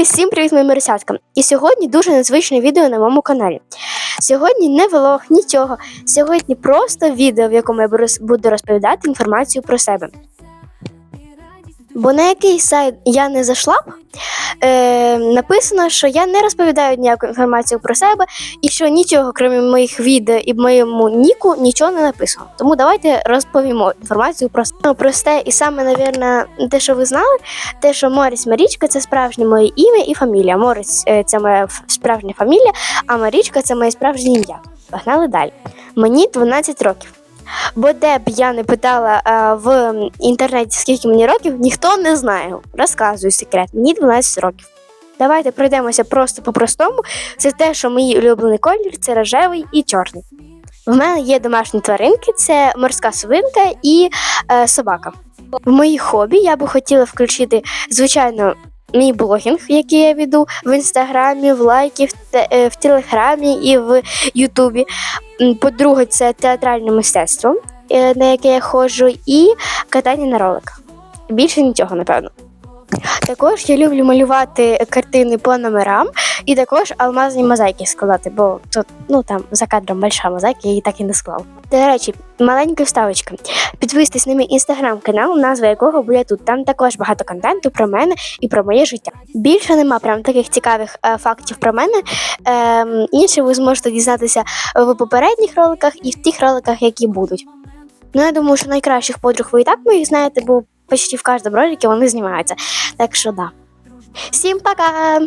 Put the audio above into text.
Усім привіт моїм рисяткам! І сьогодні дуже незвичне відео на моєму каналі. Сьогодні не влог, нічого. Сьогодні просто відео, в якому я буду розповідати інформацію про себе. Бо на який сайт я не зайшла б, е, написано, що я не розповідаю ніяку інформацію про себе і що нічого, крім моїх відео і моєму ніку, нічого не написано. Тому давайте розповімо інформацію про себе. Ну, просте і саме, навірно, те, що ви знали, те, що Моріс Марічка це справжнє моє ім'я і фамілія. Моріс е, це моя справжня фамілія, а Марічка це моє справжнє ім'я. Погнали далі. Мені 12 років. Бо де б я не питала а, в інтернеті, скільки мені років, ніхто не знає. Розказую секрет. Мені 12 років. Давайте пройдемося просто по-простому. Це те, що мій улюблений колір це рожевий і чорний. В мене є домашні тваринки, це морська свинка і е, собака. В мої хобі я би хотіла включити, звичайно, мій блогінг, який я веду в інстаграмі, в лайки, в, те- е, в телеграмі і в Ютубі. По-друге, це театральне мистецтво, е, на яке я ходжу, і катання на роликах. Більше нічого, напевно. Також я люблю малювати картини по номерам і також алмазні мозаїки складати, бо тут ну там за кадром большая мозаїка, я її так і не склав. До речі, маленька вставочка. Підписуйтесь на мій інстаграм-канал, назва якого буде тут. Там також багато контенту про мене і про моє життя. Більше нема прям таких цікавих е, фактів про мене. Ем, інше ви зможете дізнатися в попередніх роликах і в тих роликах, які будуть. Ну, я думаю, що найкращих подруг ви і так моїх знаєте, бо почти в кожному ролике вони знімаються. Так що да. Всім пока!